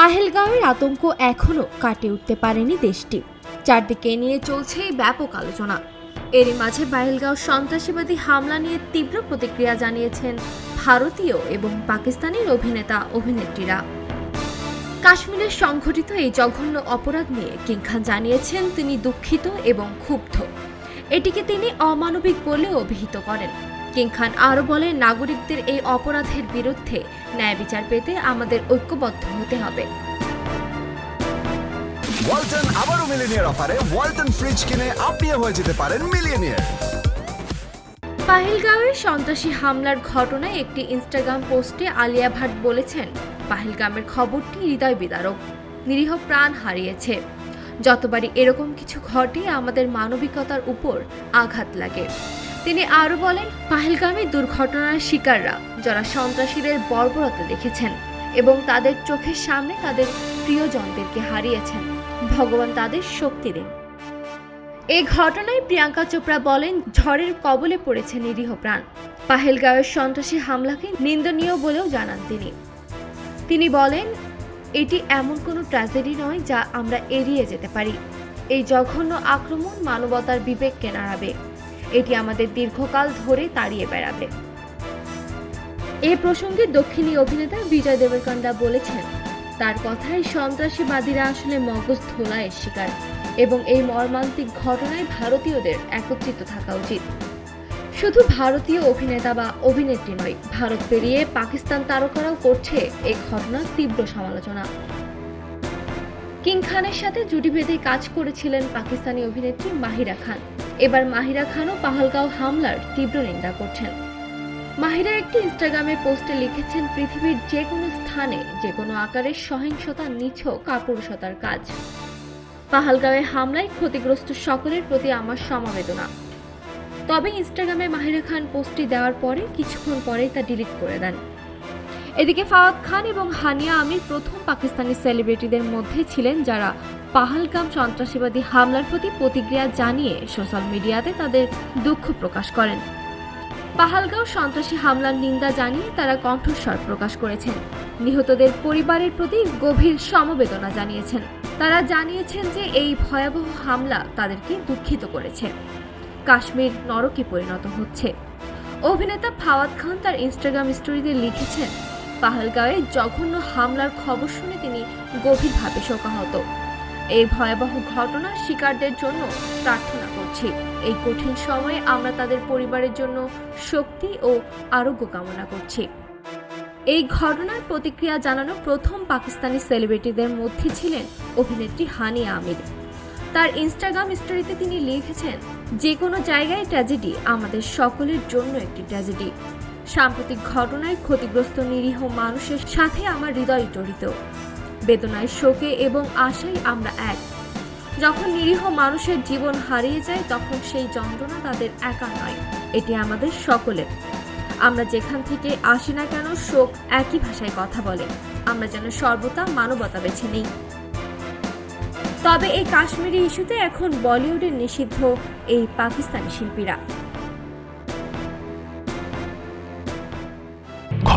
পাহেলগাঁওয়ের আতঙ্ক এখনও কাটে উঠতে পারেনি দেশটি। চারদিকে নিয়ে চলছে এই ব্যাপক আলোচনা। এরই মাঝে পাহেলগাঁও সন্ত্রাসবাদী হামলা নিয়ে তীব্র প্রতিক্রিয়া জানিয়েছেন ভারতীয় এবং পাকিস্তানের অভিনেতা, অভিনেত্রীরা। কাশ্মীরে সংঘটিত এই জঘন্য অপরাধ নিয়ে কিং খান জানিয়েছেন তিনি দুঃখিত এবং ক্ষুব্ধ। এটিকে তিনি অমানবিক বলে অভিহিত করেন। কিং খান আরও বলেন নাগরিকদের এই অপরাধের বিরুদ্ধে ন্যায় বিচার পেতে আমাদের ঐক্যবদ্ধ হতে হবে। ওয়ালটন আবারও মিলিনিয়ার অফারে। ওয়ালটন ফ্রিজ কিনে আপনিও হয়ে যেতে পারেন মিলিয়নিয়ার। পাহেলগাঁওয়ের সন্ত্রাসী হামলার ঘটনায় একটি ইনস্টাগ্রাম পোস্টে আলিয়া ভাট বলেছেন পাহেলগামের খবরটি হৃদয় বিদারক নিরীহ প্রাণ হারিয়েছে। যতবারই এরকম কিছু ঘটে আমাদের মানবিকতার উপর আঘাত লাগে। তিনি আরও বলেন, পাহেলগামে দুর্ঘটনার শিকাররা যারা সন্ত্রাসীদের বর্বরতা দেখেছেন এবং তাদের চোখের সামনে তাদের প্রিয়জনদেরকে হারিয়েছেন, ভগবান তাদের শক্তি দিন। এই ঘটনায় প্রিয়াঙ্কা চোপড়া বলেন, ঝড়ের কবলে পড়েছে নিরীহ প্রাণ। পাহেলগাঁওয়ের সন্ত্রাসী হামলাকে নিন্দনীয় বলেও জানান তিনি। তিনি বলেন, এটি এমন কোনো ট্র্যাজেডি নয় যা আমরা এড়িয়ে যেতে পারি। এই জঘন্য আক্রমণ মানবতার বিবেককে নাড়াবে। এটি আমাদের দীর্ঘকাল ধরে তাড়িয়ে বেড়াবে। এ প্রসঙ্গে দক্ষিণী অভিনেতা বিজয় দেবরকন্ডা বলেছেন, তার কথায় সন্ত্রাসীবাদীরা আসলে মগজ ধোলাইয়ের শিকার এবং এই মর্মান্তিক ঘটনায় ভারতীয়দের একত্রিত থাকা উচিত। শুধু ভারতীয় অভিনেতা বা অভিনেত্রী নয়, ভারত পেরিয়ে পাকিস্তান তারকারাও করছে এই ঘটনার তীব্র সমালোচনা। কিং খানের সাথে জুটি বেঁধে কাজ করেছিলেন পাকিস্তানি অভিনেত্রী মাহিরা খান। এবার মাহিরা খানও পাহালগাঁও হামলার তীব্র নিন্দা করছেন। মাহিরা একটি ইনস্টাগ্রামে পোস্টে লিখেছেন, পৃথিবীর যে কোনো স্থানে যে কোনো আকারের সহিংসতা, নিছক, কাপুরুষতার কাজ। পাহালগাঁওয়ে হামলায় ক্ষতিগ্রস্ত সকলের প্রতি আমার সমবেদনা। তবে ইনস্টাগ্রামে মাহিরা খান পোস্টটি দেওয়ার পরে কিছুক্ষণ পরেই তা ডিলিট করে দেন। এদিকে ফাওয়াদ খান এবং হানিয়া আমির প্রথম পাকিস্তানি সেলিব্রিটিদের মধ্যে ছিলেন যারা পাহালগাম সন্ত্রাসবাদী হামলার প্রতি প্রতিক্রিয়া জানিয়ে সোশ্যাল মিডিয়াতে তাদের দুঃখ প্রকাশ করেন। পাহালগাঁও সন্ত্রাসী হামলার নিন্দা জানিয়ে তারা কণ্ঠস্বর প্রকাশ করেছেন। নিহতদের পরিবারের প্রতি গভীর সমবেদনা জানিয়েছেন। তারা জানিয়েছেন যে এই ভয়াবহ হামলা তাদেরকে দুঃখিত করেছে। কাশ্মীর নরকে পরিণত হচ্ছে। অভিনেতা ফাওয়াদ খান তার ইনস্টাগ্রাম স্টোরিতে লিখেছেন পাহালগাঁওয়ে জঘন্য হামলার খবর শুনে তিনি গভীরভাবে শোকাহত। এই ভয়াবহ ঘটনার শিকারদের জন্য প্রার্থনা করছি। এই কঠিন সময়ে আমরা তাদের পরিবারের জন্য শক্তি ও আরোগ্য কামনা করছি। এই ঘটনার প্রতিক্রিয়া জানানো প্রথম পাকিস্তানি সেলিব্রিটিদের মধ্যে ছিলেন অভিনেত্রী হানিয়া আমির। তার ইনস্টাগ্রাম স্টোরিতে তিনি লিখেছেন, যে কোনো জায়গায় ট্র্যাজেডি আমাদের সকলের জন্য একটি ট্র্যাজেডি। সাম্প্রতিক ঘটনায় ক্ষতিগ্রস্ত নিরীহ মানুষের সাথে আমার হৃদয় জড়িত। বেদনায় শোকে এবং আশায় আমরা এক। যখন নিরীহ মানুষের জীবন হারিয়ে যায়, তখন সেই যন্ত্রণা তাদের একা নয়, এটি আমাদের সকলের। আমরা যেখান থেকে আসি না কেন, শোক একই ভাষায় কথা বলে। আমরা যেন সর্বদা মানবতা বেছে নেই। তবে এই কাশ্মীরি ইস্যুতে এখন বলিউডের নিষিদ্ধ এই পাকিস্তানি শিল্পীরা।